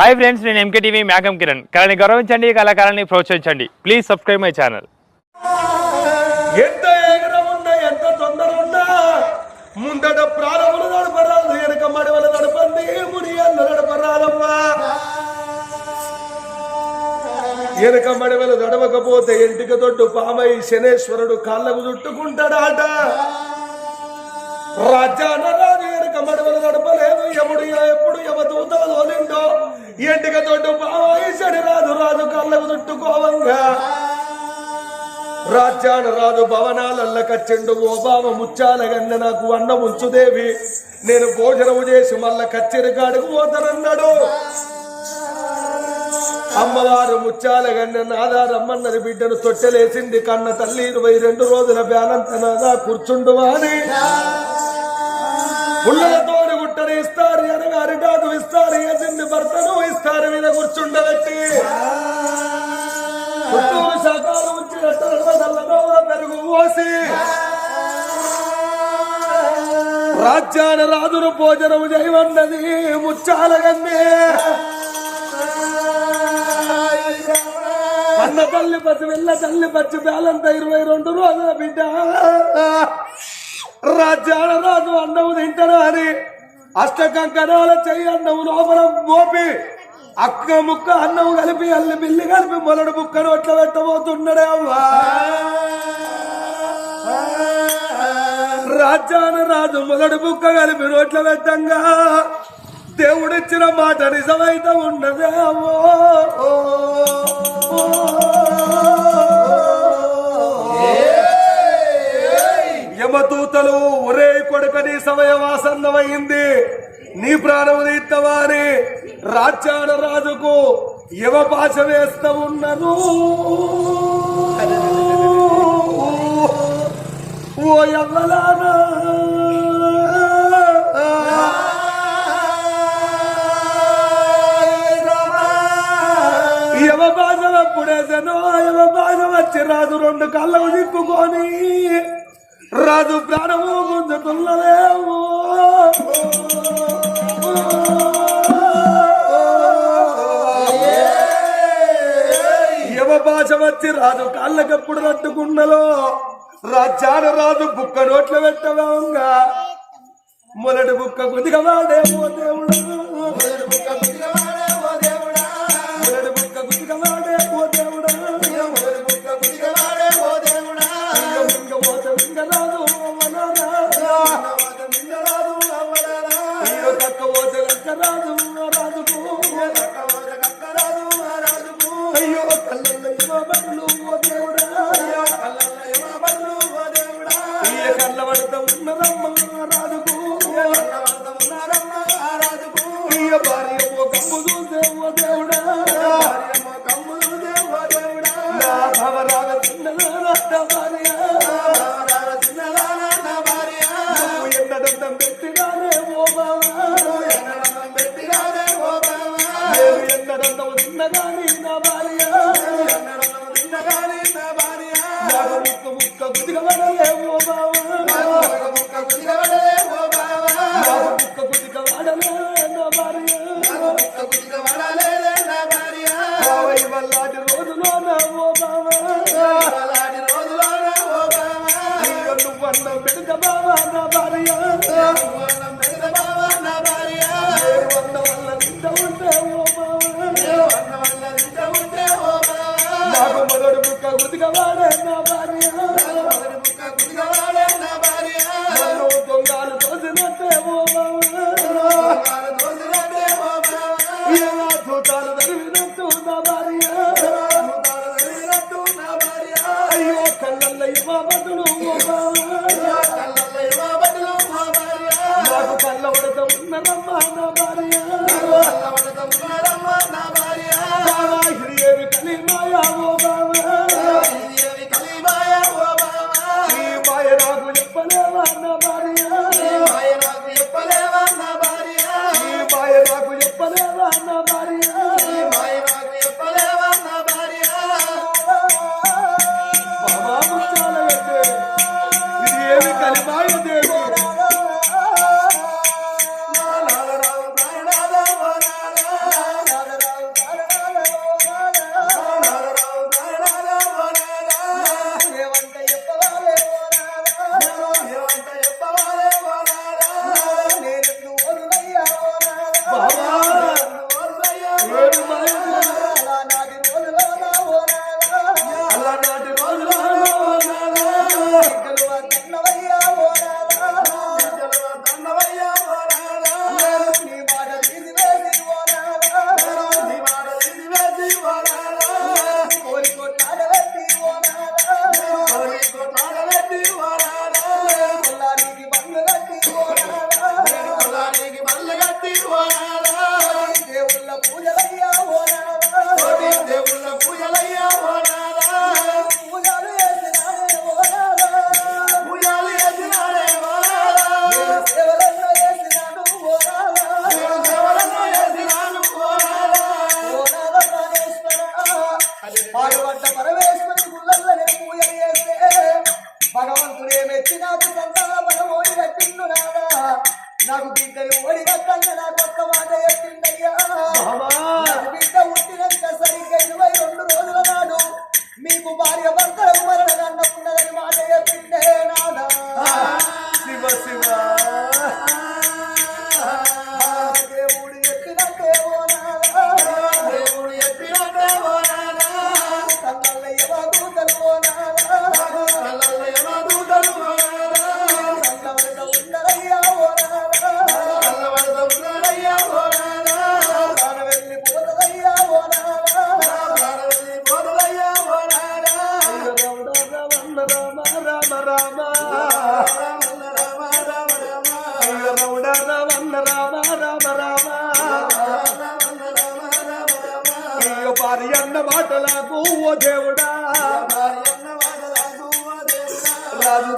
Hi friends నేను MK TV మేఘం కిరణ్. కళని గౌరవించండి కళాకారాన్ని ప్రోత్సహించండి. Please subscribe my channel. ఎంత ఏగరం ఉన్నా ఎంత తొందర ఉన్నా ముందట ప్రాణములు నడపరాదు వెనక మడవలు నడపండి ముడి అన్న నడపరాదమ్మా. వెనక మడవలు నడవకపోతే ఇంటికి తొట్టు పామై శనేశ్వరుడు కాళ్ళకు చుట్టుకుంటాడాట. రాజ్యాన ఎంటిక పామై శని రాజు రాజు కాళ్ళకు చుట్టుకోవంగా. రాజ్యాన రాజు భవనాలల్ల కచ్చెండు ఓ బావ ముచ్చాల గన్న నాకు అన్న ఉంచుదేవి. నేను భోజనము చేసి మళ్ళా కచ్చెరి కాడుకు పోతానన్నాడు. అమ్మవారు ముచ్చాల గన్న నాదా రమ్మన్నది బిడ్డను తొట్టెలేసింది కన్న తల్లి ఇరవై రెండు రోజుల బ్యాలంత నాదా కూర్చుండు అని పుల్లలతోని భర్తను ఇస్తారు మీద కూర్చుండబెట్టి పుత్తూరు శాఖలు ఉంచి పెరుగు పోసి రాజ్యాన రాజును భోజనము చేయమన్నది ముచ్చాల అన్న తల్లి పచ్చి వెళ్ళ తల్లి పచ్చి బేలంత ఇరవై రెండు రోజుల బిడ్డ. రాజ్యాన రాజు అన్నము తింటాను అని అష్టకంకణాల చెయ్యి అన్నం లోపల మోపి. అక్క ముక్క అన్నం కలిపి అల్లి బిల్లి కలిపి మొలడు ముక్కను అట్లా పెట్టబోతున్నాడే అవ్వా. రాజ్యాన రాజు మొదటి ముక్క కలిపి నోట్ల పెట్టంగా. దేవుడిచ్చిన మాట నిజమైతే ఉన్నదే అవ్వో. సమయవాసన్నమైంది నీ ప్రాణం తీత్తవా అని రాజ్యాన రాజుకు యమ భాష వేస్తా ఉన్నను ఓ ఎవ్వలానా యమ భాష అప్పుడేసను యమ భాష వచ్చి రాజు రెండు కళ్ళకు దిక్కుకొని రాజు ప్రాణము గుంజుతున్నదేమో. రాజవచ్చి రాజు కాళ్ళకప్పుడు రట్టుకున్నలో రాజ్యాన రాజు బుక్క నోట్ల పెట్టవంగా మొదటి బుక్క కొద్దిగా వాడేమో దేవుడు. మొదటి బుక్క కొద్దిగా Nobody, Maria.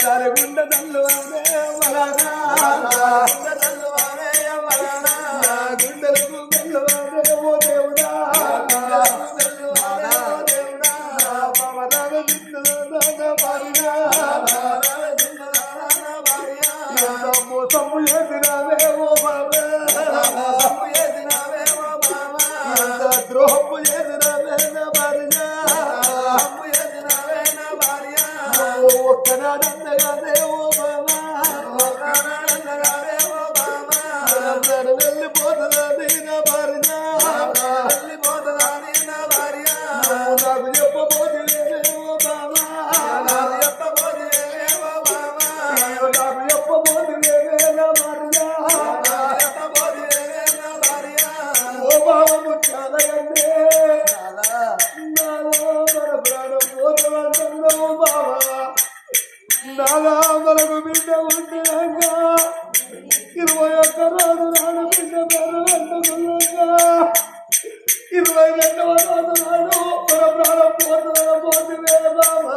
దాని గుండె తల్లు గుండెలకు మనకు బిడ్డ ఉంటున్నాక ఇరవై ఒక్క రోజు నాడు బిడ్డ పేరు వెంటకున్నాక ఇరవై రెండవ రోజు నాడు మన ప్రాణం పోతున్న పోతువే బాబా.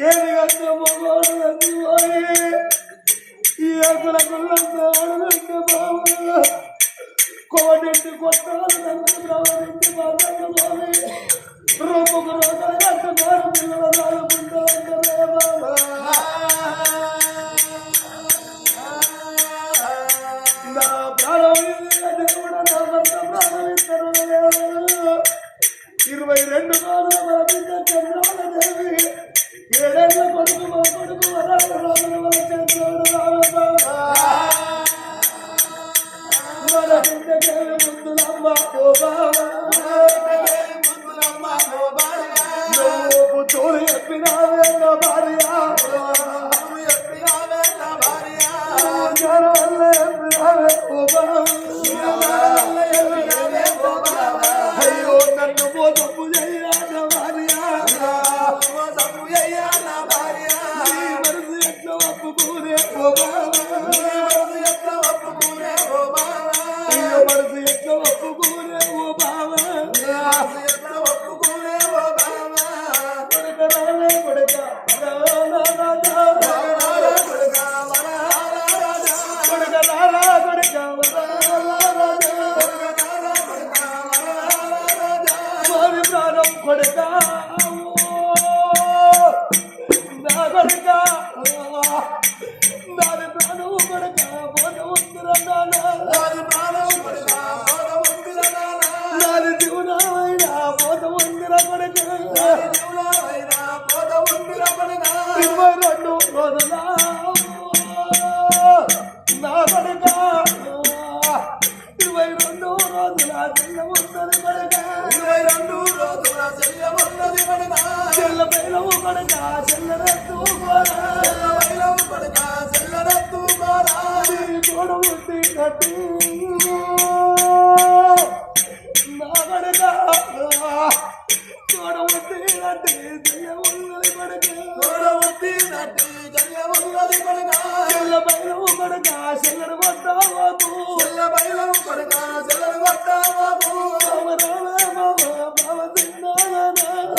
ఏది కట్ట ఈ అకుల కోడింటి కొట్టాలు నన్ను ప్రవరింటి రొమ్ముకు ఉంటారే బాబా నా ప్రాణం దేవుడు నా ఇరవై రెండు రోజుల మన బిడ్డ చంద్రాల దేవి ఏడేళ్ళ కొడుకు మా కొడుకు వరాల మన చంద్రుడు మన బిడ్డ ముందులమ్మ నువ్వు పుత్తూరు చెప్పినావే నా భార్య అయ్యో నన్ను మోసపు ఒప్పుకోరే ఓ చెల్ల బయలవు కొడక చెల్లరత్తు బయలవు కొడక చెల్లరత్తు గొడవ తీరటి నా కొడక గొడవ తీరటి జయమున్నది కొడక గొడవ తీరటి జయమున్నది కొడక చెల్ల బయలవు కొడక చెల్లర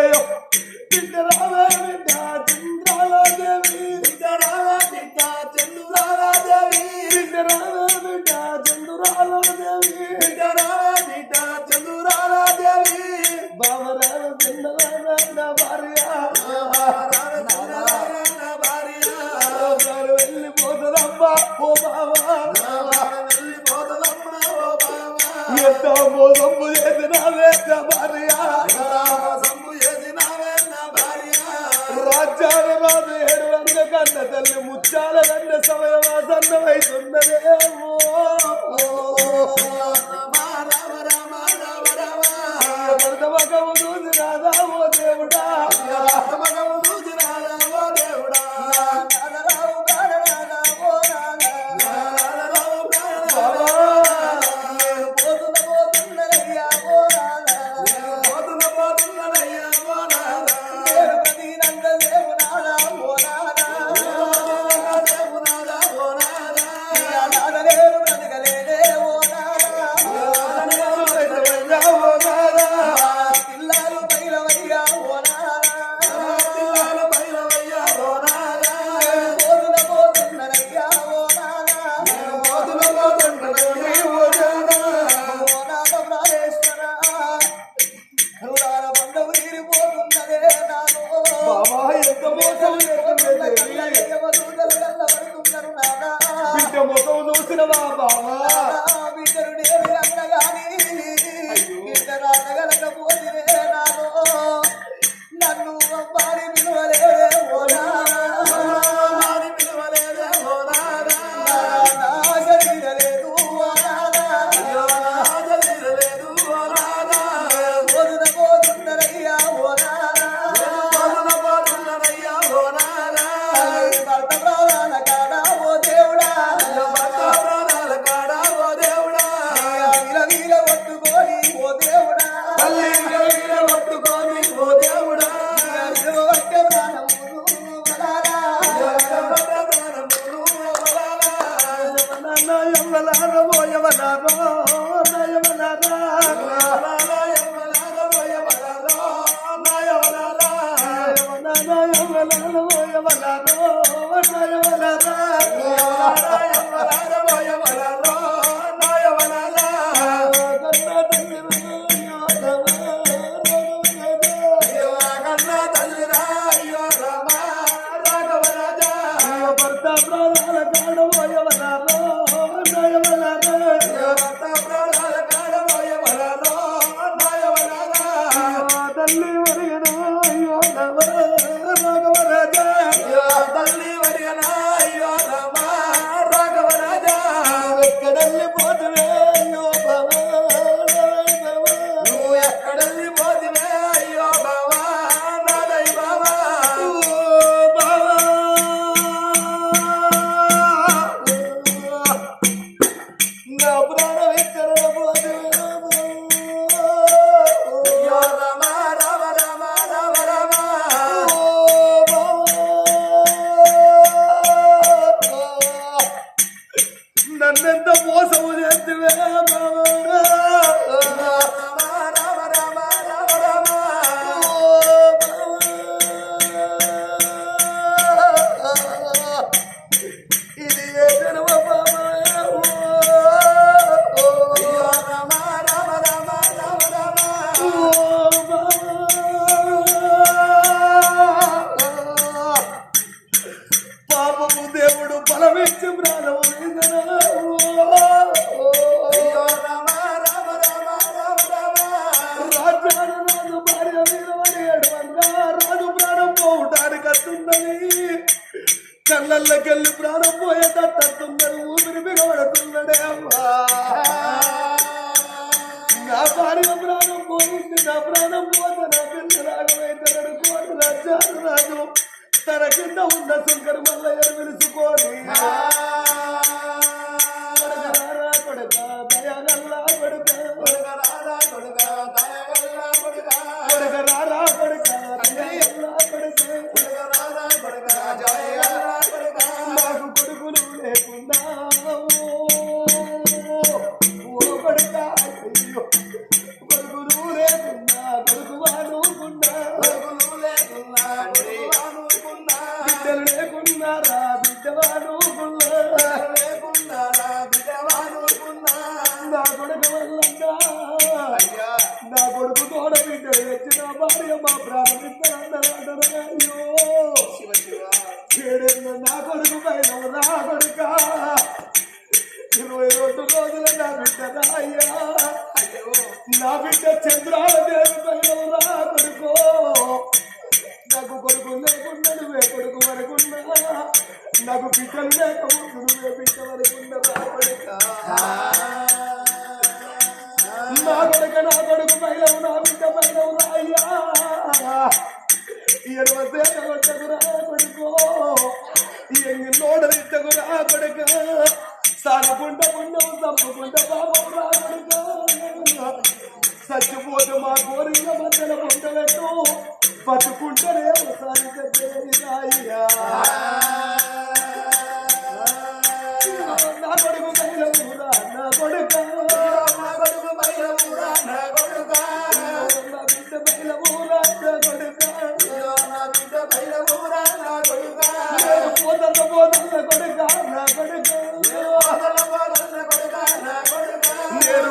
అయ్యో బిడ్డరా తల్లి ముత్యాల గంట సమయం ఆసన్నమవుతున్నదే Baba. పోయవలారో కళ్ళల్లోకెళ్ళి ప్రాణం పోయేటట్టున్నారు ఊపిరి బిగబడుతున్నాడే అమ్మా నా భార్య ప్రాణం పోయింది నా ప్రాణం పోత నా పిల్ల రాగమైతాడు కోటి రాజ్యాలు రాజు. తన కింద ఉన్న శంకర్ మల్లయ్య విరుచుకోని ఉన్నారా బిడ్డవారు? పోదు మా గోరింగ మందల పొందలతో బతుకుంటేనే ఒకసారి కట్టేయ్యా నా కొడుకు. నేను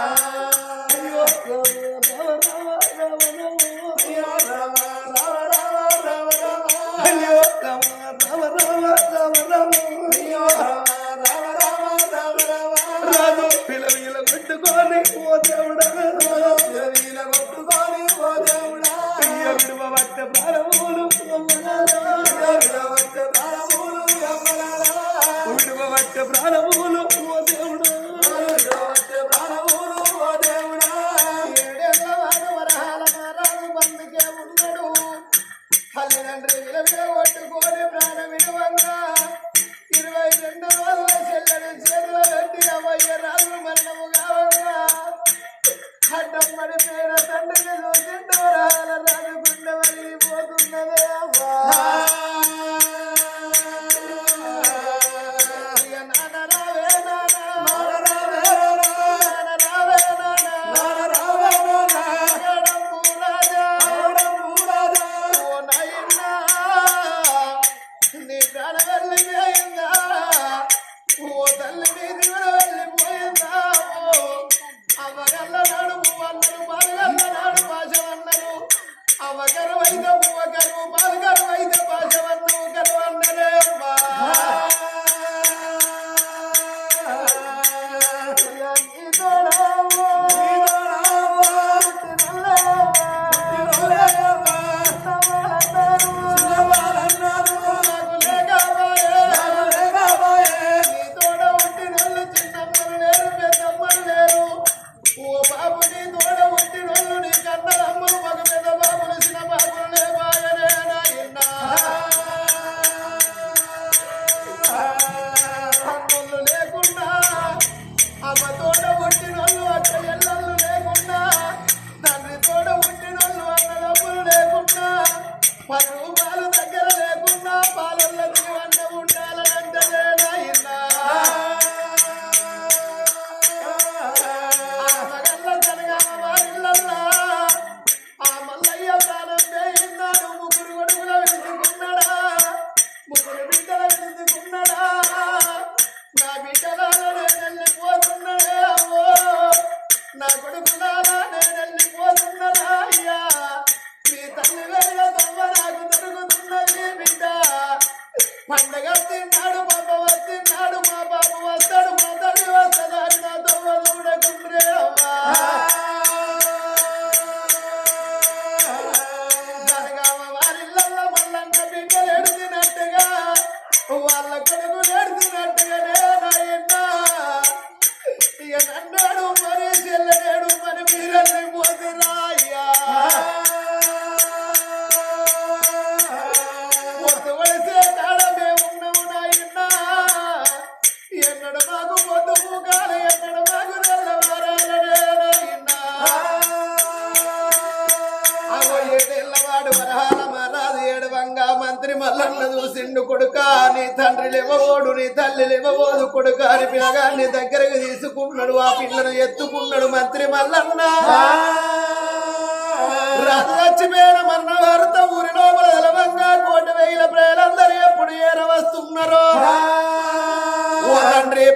ప్రాణము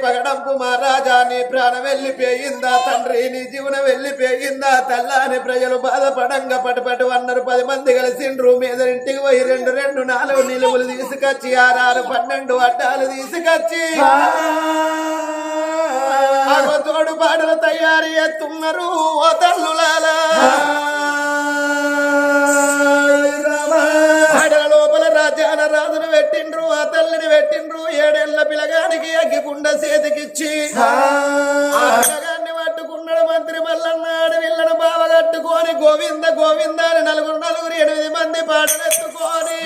పగడంపు మహారాజా నీ ప్రాణం వెళ్ళిపోయిందా? తండ్రి నీ జీవనం వెళ్ళిపోయిందా? తల్లాని ప్రజలు బాధపడంగా పటుపటు అన్నారు పది మంది కలిసిండ్రు. మీద ఇంటికి పోయి రెండు రెండు నాలుగు నిలువులు తీసుకొచ్చి ఆరారు పన్నెండు అడ్డాలు తీసుకొచ్చి తోడు పాటలు తయారు చేస్తున్నారు ఓ తల్లులాలా తల్లిని పెట్టిండ్రు. ఏడేళ్ళ పిలగానికి అగ్గికుండ చేతికిచ్చి ఆ. పిలగాన్ని పట్టుకున్నాడు మంత్రి మల్లన్నాడు వీళ్ళను బావ కట్టుకొని గోవింద గోవింద అని నలుగురు నలుగురు ఎనిమిది మంది పాటలెత్తుకొని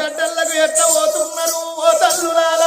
గడ్డలకు ఎట్ట పోతున్నారు? ఓ తల్లులారా